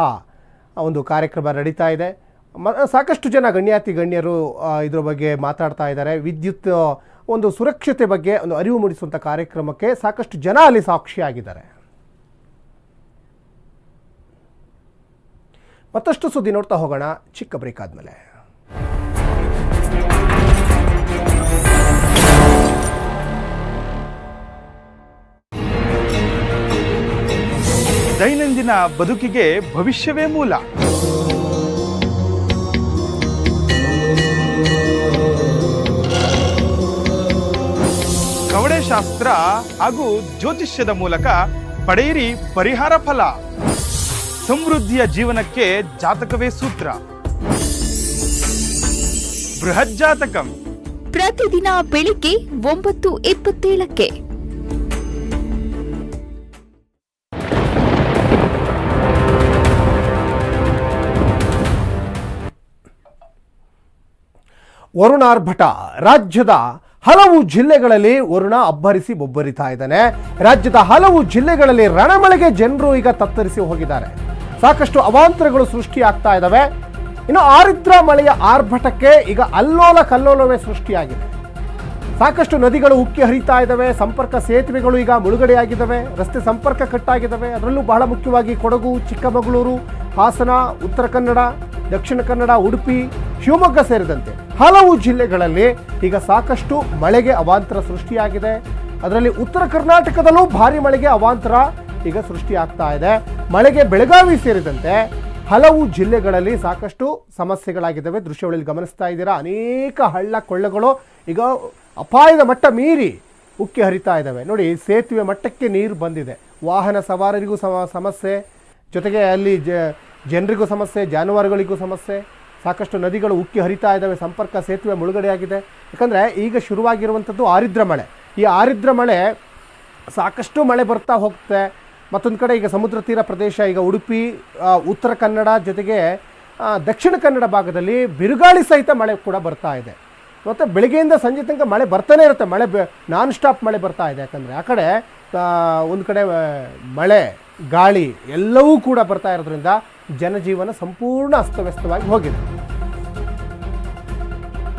ಒಂದು ಕಾರ್ಯಕ್ರಮ ನಡೀತಾ ಇದೆ. ಸಾಕಷ್ಟು ಜನ ಗಣ್ಯಾತಿ ಗಣ್ಯರು ಇದ್ರ ಬಗ್ಗೆ ಮಾತಾಡ್ತಾ ಇದ್ದಾರೆ. ವಿದ್ಯುತ್ ಒಂದು ಸುರಕ್ಷತೆ ಬಗ್ಗೆ, ಒಂದು ಅರಿವು ಮೂಡಿಸುವಂಥ ಕಾರ್ಯಕ್ರಮಕ್ಕೆ ಸಾಕಷ್ಟು ಜನ ಅಲ್ಲಿ ಸಾಕ್ಷಿಯಾಗಿದ್ದಾರೆ. ಮತ್ತಷ್ಟು ಸುದ್ದಿ ನೋಡ್ತಾ ಹೋಗೋಣ, ಚಿಕ್ಕ ಬ್ರೇಕ್ ಆದಮೇಲೆ. ದೈನಂದಿನ ಬದುಕಿಗೆ ಭವಿಷ್ಯವೇ ಮೂಲ. ಕವಡೆಶಾಸ್ತ್ರ ಹಾಗೂ ಜ್ಯೋತಿಷ್ಯದ ಮೂಲಕ ಪಡೆಯಿರಿ ಪರಿಹಾರ ಫಲ. ಸಮೃದ್ಧಿಯ ಜೀವನಕ್ಕೆ ಜಾತಕವೇ ಸೂತ್ರ. ಬೃಹತ್ ಜಾತಕಂ. ಪ್ರತಿದಿನ ಬೆಳಿಗ್ಗೆ ಒಂಬತ್ತು ಇಪ್ಪತ್ತೇಳಕ್ಕೆ. ವರುಣಾರ್ಭಟ ರಾಜ್ಯದ ಹಲವು ಜಿಲ್ಲೆಗಳಲ್ಲಿ ವರುಣ ಅಬ್ಬರಿಸಿ ಬೊಬ್ಬರಿತಾ ಇದ್ದಾನೆ. ರಾಜ್ಯದ ಹಲವು ಜಿಲ್ಲೆಗಳಲ್ಲಿ ರಣಮಳೆಗೆ ಜನರು ಈಗ ತತ್ತರಿಸಿ ಹೋಗಿದ್ದಾರೆ. ಸಾಕಷ್ಟು ಅವಾಂತರಗಳು ಸೃಷ್ಟಿಯಾಗ್ತಾ ಇದ್ದಾವೆ. ಇನ್ನು ಆರಿದ್ರ ಮಳೆಯ ಆರ್ಭಟಕ್ಕೆ ಈಗ ಅಲ್ಲೋಲ ಕಲ್ಲೋಲವೇ ಸೃಷ್ಟಿಯಾಗಿದೆ. ಸಾಕಷ್ಟು ನದಿಗಳು ಉಕ್ಕಿ ಹರಿತಾ ಇದ್ದಾವೆ. ಸಂಪರ್ಕ ಸೇತುವೆಗಳು ಈಗ ಮುಳುಗಡೆಯಾಗಿದ್ದಾವೆ. ರಸ್ತೆ ಸಂಪರ್ಕ ಕಟ್ಟಾಗಿದ್ದಾವೆ. ಅದರಲ್ಲೂ ಬಹಳ ಮುಖ್ಯವಾಗಿ ಕೊಡಗು, ಚಿಕ್ಕಮಗಳೂರು ಹಾಸನ, ಉತ್ತರ ಕನ್ನಡ, ದಕ್ಷಿಣ ಕನ್ನಡ, ಉಡುಪಿ, ಶಿವಮೊಗ್ಗ ಸೇರಿದಂತೆ ಹಲವು ಜಿಲ್ಲೆಗಳಲ್ಲಿ ಈಗ ಸಾಕಷ್ಟು ಮಳೆಗೆ ಅವಾಂತರ ಸೃಷ್ಟಿಯಾಗಿದೆ. ಅದರಲ್ಲಿ ಉತ್ತರ ಕರ್ನಾಟಕದಲ್ಲೂ ಭಾರಿ ಮಳೆಗೆ ಅವಾಂತರ ಈಗ ಸೃಷ್ಟಿಯಾಗ್ತಾ ಇದೆ. ಮಳೆಗೆ ಬೆಳಗಾವಿ ಸೇರಿದಂತೆ ಹಲವು ಜಿಲ್ಲೆಗಳಲ್ಲಿ ಸಾಕಷ್ಟು ಸಮಸ್ಯೆಗಳಾಗಿದ್ದಾವೆ. ದೃಶ್ಯಗಳಲ್ಲಿ ಗಮನಿಸ್ತಾ ಇದ್ದೀರಾ? ಅನೇಕ ಹಳ್ಳ ಕೊಳ್ಳಗಳು ಈಗ ಅಪಾಯದ ಮಟ್ಟ ಮೀರಿ ಉಕ್ಕಿ ಹರಿತಾ ಇದ್ದಾವೆ. ನೋಡಿ ಸೇತುವೆ ಮಟ್ಟಕ್ಕೆ ನೀರು ಬಂದಿದೆ. ವಾಹನ ಸವಾರರಿಗೂ ಸಮ, ಸಮಸ್ಯೆ. ಜೊತೆಗೆ ಅಲ್ಲಿ ಜನರಿಗೂ ಸಮಸ್ಯೆ, ಜಾನುವಾರುಗಳಿಗೂ ಸಮಸ್ಯೆ, ಸಾಕಷ್ಟು ನದಿಗಳು ಉಕ್ಕಿ ಹರಿತಾ ಇದ್ದಾವೆ ಸಂಪರ್ಕ ಸೇತುವೆ ಮುಳುಗಡೆಯಾಗಿದೆ. ಯಾಕಂದರೆ ಈಗ ಶುರುವಾಗಿರುವಂಥದ್ದು ಆರಿದ್ರ ಮಳೆ. ಈ ಆರಿದ್ರ ಮಳೆ ಸಾಕಷ್ಟು ಮಳೆ ಬರ್ತಾ ಹೋಗುತ್ತೆ ಮತ್ತೊಂದು ಕಡೆ ಈಗ ಸಮುದ್ರ ತೀರ ಪ್ರದೇಶ, ಈಗ ಉಡುಪಿ ಉತ್ತರ ಕನ್ನಡ ಜೊತೆಗೆ ದಕ್ಷಿಣ ಕನ್ನಡ ಭಾಗದಲ್ಲಿ ಬಿರುಗಾಳಿ ಸಹಿತ ಮಳೆ ಕೂಡ ಬರ್ತಾ ಇದೆ. ಮತ್ತು ಬೆಳಗ್ಗೆಯಿಂದ ಸಂಜೆ ತನಕ ಮಳೆ ಬರ್ತಾನೆ ಇರುತ್ತೆ. ಮಳೆ ನಾನ್ ಸ್ಟಾಪ್ ಮಳೆ ಬರ್ತಾ ಇದೆ. ಯಾಕಂದರೆ ಆ ಕಡೆ ಒಂದು ಕಡೆ ಮಳೆ, ಗಾಳಿ ಎಲ್ಲವೂ ಕೂಡ ಬರ್ತಾ ಇರೋದ್ರಿಂದ ಜನಜೀವನ ಸಂಪೂರ್ಣ ಅಸ್ತವ್ಯಸ್ತವಾಗಿ ಹೋಗಿದೆ.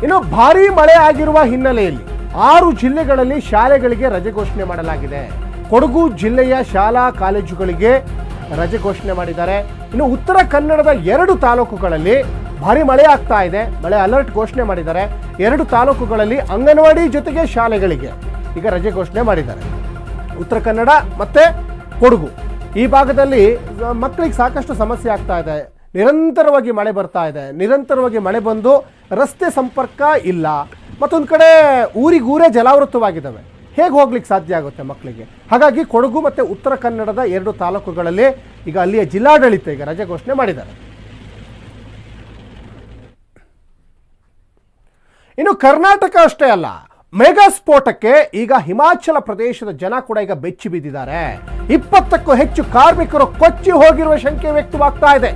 ಇನ್ನು ಭಾರೀ ಮಳೆ ಆಗಿರುವ ಹಿನ್ನೆಲೆಯಲ್ಲಿ ಆರು ಜಿಲ್ಲೆಗಳಲ್ಲಿ ಶಾಲೆಗಳಿಗೆ ರಜೆ ಘೋಷಣೆ ಮಾಡಲಾಗಿದೆ. ಕೊಡಗು ಜಿಲ್ಲೆಯ ಶಾಲಾ ಕಾಲೇಜುಗಳಿಗೆ ರಜೆ ಘೋಷಣೆ ಮಾಡಿದ್ದಾರೆ. ಇನ್ನು ಉತ್ತರ ಕನ್ನಡದ ಎರಡು ತಾಲೂಕುಗಳಲ್ಲಿ ಭಾರಿ ಮಳೆ ಆಗ್ತಾ ಇದೆ. ಮಳೆ ಅಲರ್ಟ್ ಘೋಷಣೆ ಮಾಡಿದ್ದಾರೆ. ಎರಡು ತಾಲೂಕುಗಳಲ್ಲಿ ಅಂಗನವಾಡಿ ಜೊತೆಗೆ ಶಾಲೆಗಳಿಗೆ ಈಗ ರಜೆ ಘೋಷಣೆ ಮಾಡಿದ್ದಾರೆ. ಉತ್ತರ ಕನ್ನಡ ಮತ್ತೆ ಕೊಡಗು. ಈ ಭಾಗದಲ್ಲಿ ಮಕ್ಕಳಿಗೆ ಸಾಕಷ್ಟು ಸಮಸ್ಯೆ ಆಗ್ತಾ ಇದೆ. ನಿರಂತರವಾಗಿ ಮಳೆ ಬರ್ತಾ ಇದೆ. ನಿರಂತರವಾಗಿ ಮಳೆ ಬಂದು ರಸ್ತೆ ಸಂಪರ್ಕ ಇಲ್ಲ. ಮತ್ತೊಂದು ಕಡೆ ಊರಿಗೂರೇ ಜಲಾವೃತವಾಗಿದ್ದಾವೆ. ಹೇಗೆ ಹೋಗ್ಲಿಕ್ಕೆ ಸಾಧ್ಯ ಆಗುತ್ತೆ ಮಕ್ಕಳಿಗೆ? ಹಾಗಾಗಿ ಕೊಡಗು ಮತ್ತು ಉತ್ತರ ಕನ್ನಡದ ಎರಡು ತಾಲೂಕುಗಳಲ್ಲಿ ಈಗ ಅಲ್ಲಿಯ ಜಿಲ್ಲಾಡಳಿತ ಈಗ ರಜೆ ಘೋಷಣೆ ಮಾಡಿದ್ದಾರೆ. ಇನ್ನು ಕರ್ನಾಟಕ ಅಷ್ಟೇ ಅಲ್ಲ. ಮೆಗಾ ಸ್ಫೋಟಕ್ಕೆ ಈಗ ಹಿಮಾಚಲ ಪ್ರದೇಶದ ಜನ ಕೂಡ ಈಗ ಬೆಚ್ಚಿ ಬಿದ್ದಿದ್ದಾರೆ ಇಪ್ಪತ್ತಕ್ಕೂ ಹೆಚ್ಚು ಕಾರ್ಮಿಕರು ಕೊಚ್ಚಿ ಹೋಗಿರುವ ಶಂಕೆ ವ್ಯಕ್ತವಾಗ್ತಾ ಇದೆ.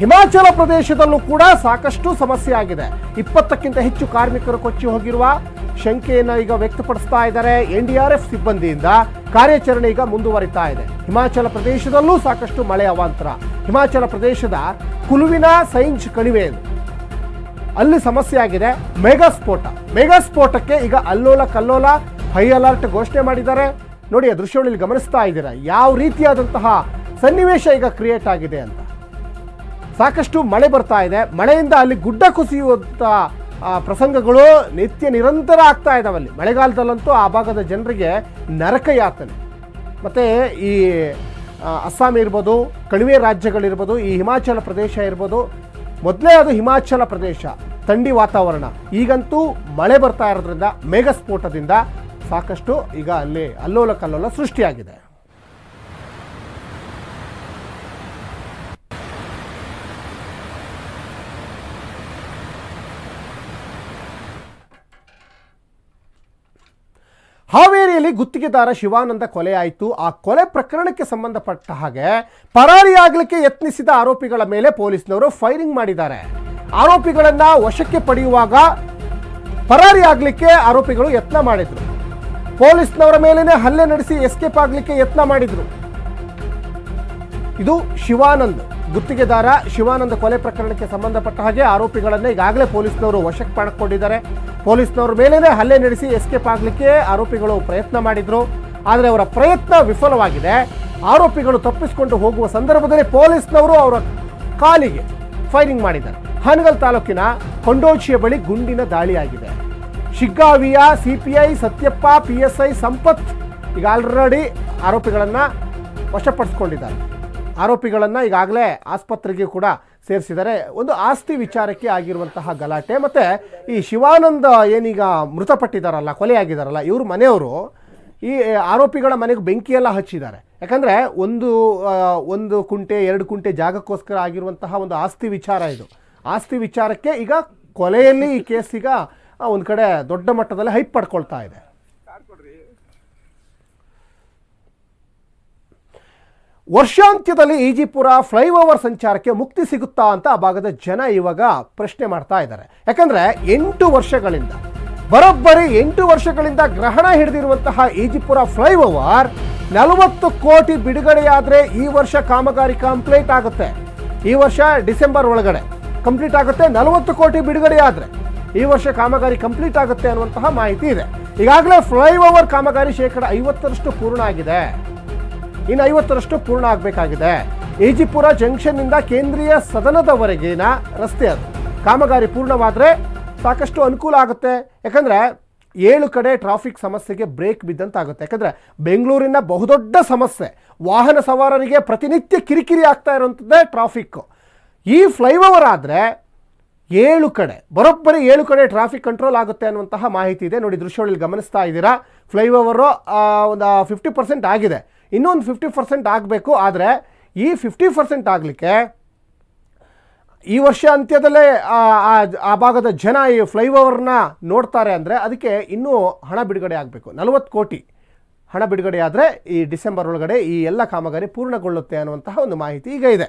ಹಿಮಾಚಲ ಪ್ರದೇಶದಲ್ಲೂ ಕೂಡ ಸಾಕಷ್ಟು ಸಮಸ್ಯೆ ಆಗಿದೆ. ಇಪ್ಪತ್ತಕ್ಕಿಂತ ಹೆಚ್ಚು ಕಾರ್ಮಿಕರು ಕೊಚ್ಚಿ ಹೋಗಿರುವ ಶಂಕೆಯನ್ನು ಈಗ ವ್ಯಕ್ತಪಡಿಸ್ತಾ ಇದ್ದಾರೆ ಎನ್ ಡಿ ಆರ್ ಎಫ್ ಸಿಬ್ಬಂದಿಯಿಂದ. ಕಾರ್ಯಾಚರಣೆ ಈಗ ಮುಂದುವರಿತಾ ಇದೆ. ಹಿಮಾಚಲ ಪ್ರದೇಶದಲ್ಲೂ ಸಾಕಷ್ಟು ಮಳೆ ಅವಾಂತರ. ಹಿಮಾಚಲ ಪ್ರದೇಶದ ಕುಲುವಿನ ಸೈಂಜ್ ಕಣಿವೆ ಅಲ್ಲಿ ಸಮಸ್ಯೆ ಆಗಿದೆ. ಮೆಗಾ ಸ್ಫೋಟ. ಮೆಗಾ ಸ್ಫೋಟಕ್ಕೆ ಈಗ ಅಲ್ಲೋಲ ಕಲ್ಲೋಲ ಹೈ ಅಲರ್ಟ್ ಘೋಷಣೆ ಮಾಡಿದ್ದಾರೆ. ನೋಡಿ, ಆ ದೃಶ್ಯಗಳಲ್ಲಿ ಗಮನಿಸ್ತಾ ಇದ್ದೀರಾ? ಯಾವ ರೀತಿಯಾದಂತಹ ಸನ್ನಿವೇಶ ಈಗ ಕ್ರಿಯೇಟ್ ಆಗಿದೆ ಅಂತ. ಸಾಕಷ್ಟು ಮಳೆ ಬರ್ತಾ ಇದೆ. ಮಳೆಯಿಂದ ಅಲ್ಲಿ ಗುಡ್ಡ ಕುಸಿಯುವಂಥ ಪ್ರಸಂಗಗಳು ನಿತ್ಯ ನಿರಂತರ ಆಗ್ತಾ ಇದಾವೆ ಅಲ್ಲಿ. ಮಳೆಗಾಲದಲ್ಲಂತೂ ಆ ಭಾಗದ ಜನರಿಗೆ ನರಕ ಯಾತನೆ ಮತ್ತು ಈ ಅಸ್ಸಾಂ ಇರ್ಬೋದು, ಕಣಿವೆ ರಾಜ್ಯಗಳಿರ್ಬೋದು, ಈ ಹಿಮಾಚಲ ಪ್ರದೇಶ ಇರ್ಬೋದು ಮೊದಲೇ ಅದು ಹಿಮಾಚಲ ಪ್ರದೇಶ, ಥಂಡಿ ವಾತಾವರಣ. ಈಗಂತೂ ಮಳೆ ಬರ್ತಾ ಇರೋದ್ರಿಂದ, ಮೇಘಸ್ಫೋಟದಿಂದ ಸಾಕಷ್ಟು ಈಗ ಅಲ್ಲಿ ಅಲ್ಲೋಲ ಕಲ್ಲೋಲ ಸೃಷ್ಟಿಯಾಗಿದೆ. ಹಾವೇರಿಯಲ್ಲಿ ಗುತ್ತಿಗೆದಾರ ಶಿವಾನಂದ ಕೊಲೆ ಆಯಿತು. ಆ ಕೊಲೆ ಪ್ರಕರಣಕ್ಕೆ ಸಂಬಂಧಪಟ್ಟ ಹಾಗೆ ಪರಾರಿಯಾಗಲಿಕ್ಕೆ ಯತ್ನಿಸಿದ ಆರೋಪಿಗಳ ಮೇಲೆ ಪೊಲೀಸ್ನವರು ಫೈರಿಂಗ್ ಮಾಡಿದ್ದಾರೆ. ಆರೋಪಿಗಳನ್ನ ವಶಕ್ಕೆ ಪಡೆಯುವಾಗ ಪರಾರಿಯಾಗಲಿಕ್ಕೆ ಆರೋಪಿಗಳು ಯತ್ನ ಮಾಡಿದ್ರು. ಪೊಲೀಸ್ನವರ ಮೇಲೇನೆ ಹಲ್ಲೆ ನಡೆಸಿ ಎಸ್ಕೇಪ್ ಆಗಲಿಕ್ಕೆ ಯತ್ನ ಮಾಡಿದ್ರು. ಇದು ಶಿವಾನಂದ್. ಗುತ್ತಿಗೆದಾರ ಶಿವಾನಂದ ಕೊಲೆ ಪ್ರಕರಣಕ್ಕೆ ಸಂಬಂಧಪಟ್ಟ ಹಾಗೆ ಆರೋಪಿಗಳನ್ನು ಈಗಾಗಲೇ ಪೊಲೀಸ್ನವರು ವಶಕ್ಕೆ ಪಡ್ಕೊಂಡಿದ್ದಾರೆ ಪೊಲೀಸ್ನವರ ಮೇಲೇನೆ ಹಲ್ಲೆ ನಡೆಸಿ ಎಸ್ಕೇಪ್ ಆಗಲಿಕ್ಕೆ ಆರೋಪಿಗಳು ಪ್ರಯತ್ನ ಮಾಡಿದ್ರು. ಆದರೆ ಅವರ ಪ್ರಯತ್ನ ವಿಫಲವಾಗಿದೆ. ಆರೋಪಿಗಳು ತಪ್ಪಿಸಿಕೊಂಡು ಹೋಗುವ ಸಂದರ್ಭದಲ್ಲಿ ಪೊಲೀಸ್ನವರು ಅವರ ಕಾಲಿಗೆ ಫೈರಿಂಗ್ ಮಾಡಿದ್ದಾರೆ. ಹನಗಲ್ ತಾಲೂಕಿನ ಕೊಂಡೋಚಿಯ ಬಳಿ ಗುಂಡಿನ ದಾಳಿಯಾಗಿದೆ. ಶಿಗ್ಗಾವಿಯ CPI, Satyappa P S I Sampath ಈಗ ಆಲ್ರೆಡಿ ಆರೋಪಿಗಳನ್ನು ವಶಪಡಿಸ್ಕೊಂಡಿದ್ದಾರೆ. ಆರೋಪಿಗಳನ್ನು ಈಗಾಗಲೇ ಆಸ್ಪತ್ರೆಗೆ ಕೂಡ ಸೇರಿಸಿದ್ದಾರೆ. ಒಂದು ಆಸ್ತಿ ವಿಚಾರಕ್ಕೆ ಆಗಿರುವಂತಹ ಗಲಾಟೆ ಮತ್ತು ಈ ಶಿವಾನಂದ ಏನೀಗ ಮೃತಪಟ್ಟಿದ್ದಾರಲ್ಲ, ಕೊಲೆಯಾಗಿದ್ದಾರಲ್ಲ, ಇವ್ರ ಮನೆಯವರು ಈ ಆರೋಪಿಗಳ ಮನೆಗೆ ಬೆಂಕಿಯೆಲ್ಲ ಹಚ್ಚಿದ್ದಾರೆ. ಯಾಕಂದರೆ ಒಂದು ಒಂದು ಕುಂಟೆ, ಎರಡು ಕುಂಟೆ ಜಾಗಕ್ಕೋಸ್ಕರ ಆಗಿರುವಂತಹ ಒಂದು ಆಸ್ತಿ ವಿಚಾರ ಇದು. ಆಸ್ತಿ ವಿಚಾರಕ್ಕೆ ಈಗ ಕೊಲೆಯಲ್ಲಿ ಈ ಕೇಸ್ ಈಗ ಒಂದು ಕಡೆ ದೊಡ್ಡ ಮಟ್ಟದಲ್ಲಿ ಹೈಪ್ ಪಡ್ಕೊಳ್ತಾ ಇದೆ. ವರ್ಷಾಂತ್ಯದಲ್ಲಿ ಈಜಿಪುರ ಫ್ಲೈಓವರ್ ಸಂಚಾರಕ್ಕೆ ಮುಕ್ತಿ ಸಿಗುತ್ತಾ ಅಂತ ಆ ಭಾಗದ ಜನ ಇವಾಗ ಪ್ರಶ್ನೆ ಮಾಡ್ತಾ ಇದ್ದಾರೆ. ಯಾಕಂದ್ರೆ ಎಂಟು ವರ್ಷಗಳಿಂದ, ಬರೋಬ್ಬರಿ ಎಂಟು ವರ್ಷಗಳಿಂದ ಗ್ರಹಣ ಹಿಡಿದಿರುವಂತಹ ಈಜಿಪುರ ಫ್ಲೈಓವರ್ ನಲವತ್ತು ಕೋಟಿ ಬಿಡುಗಡೆಯಾದರೆ ಈ ವರ್ಷ ಕಾಮಗಾರಿ ಕಂಪ್ಲೀಟ್ ಆಗುತ್ತೆ. ಈ ವರ್ಷ ಡಿಸೆಂಬರ್ ಒಳಗಡೆ ಕಂಪ್ಲೀಟ್ ಆಗುತ್ತೆ, ನಲವತ್ತು ಕೋಟಿ ಬಿಡುಗಡೆಯಾದರೆ ಈ ವರ್ಷ ಕಾಮಗಾರಿ ಕಂಪ್ಲೀಟ್ ಆಗುತ್ತೆ ಅನ್ನುವಂತಹ ಮಾಹಿತಿ ಇದೆ. ಈಗಾಗಲೇ ಫ್ಲೈಓವರ್ ಕಾಮಗಾರಿ ಶೇಕಡ ಐವತ್ತರಷ್ಟು ಪೂರ್ಣ ಆಗಿದೆ. ಇನ್ನು ಐವತ್ತರಷ್ಟು ಪೂರ್ಣ ಆಗಬೇಕಾಗಿದೆ. ಈಜಿಪುರ ಜಂಕ್ಷನ್ನಿಂದ ಕೇಂದ್ರೀಯ ಸದನದವರೆಗಿನ ರಸ್ತೆ ಅದು. ಕಾಮಗಾರಿ ಪೂರ್ಣವಾದರೆ ಸಾಕಷ್ಟು ಅನುಕೂಲ ಆಗುತ್ತೆ. ಯಾಕಂದರೆ ಏಳು ಕಡೆ ಟ್ರಾಫಿಕ್ ಸಮಸ್ಯೆಗೆ ಬ್ರೇಕ್ ಬಿದ್ದಂತಾಗುತ್ತೆ. ಯಾಕಂದರೆ ಬೆಂಗಳೂರಿನ ಬಹುದೊಡ್ಡ ಸಮಸ್ಯೆ, ವಾಹನ ಸವಾರರಿಗೆ ಪ್ರತಿನಿತ್ಯ ಕಿರಿಕಿರಿ ಆಗ್ತಾ ಇರುವಂಥದ್ದೇ ಟ್ರಾಫಿಕ್ಕು ಈ ಫ್ಲೈಓವರ್ ಆದರೆ ಏಳು ಕಡೆ ಬರೋಬ್ಬರಿ ಏಳು ಕಡೆ ಟ್ರಾಫಿಕ್ ಕಂಟ್ರೋಲ್ ಆಗುತ್ತೆ ಅನ್ನುವಂತಹ ಮಾಹಿತಿ ಇದೆ. ನೋಡಿ ದೃಶ್ಯಗಳಲ್ಲಿ ಗಮನಿಸ್ತಾ ಇದ್ದೀರಾ? ಫ್ಲೈಓವರು ಒಂದು ಫಿಫ್ಟಿ ಪರ್ಸೆಂಟ್ ಆಗಿದೆ. ಇನ್ನೊಂದು ಫಿಫ್ಟಿ ಪರ್ಸೆಂಟ್ ಆಗಬೇಕು ಆದರೆ ಈ ಫಿಫ್ಟಿ ಪರ್ಸೆಂಟ್ ಆಗಲಿಕ್ಕೆ ಈ ವರ್ಷ ಅಂತ್ಯದಲ್ಲೇ ಆ, ಭಾಗದ ಜನ ಈ ಫ್ಲೈಓವರ್ನ ನೋಡ್ತಾರೆ ಅಂದರೆ ಅದಕ್ಕೆ ಇನ್ನೂ ಹಣ ಬಿಡುಗಡೆ ಆಗಬೇಕು. ನಲವತ್ತು ಕೋಟಿ ಹಣ ಬಿಡುಗಡೆ ಆದರೆ ಈ ಡಿಸೆಂಬರ್ ಒಳಗಡೆ ಈ ಎಲ್ಲ ಕಾಮಗಾರಿ ಪೂರ್ಣಗೊಳ್ಳುತ್ತೆ ಅನ್ನುವಂತಹ ಒಂದು ಮಾಹಿತಿ ಈಗ ಇದೆ.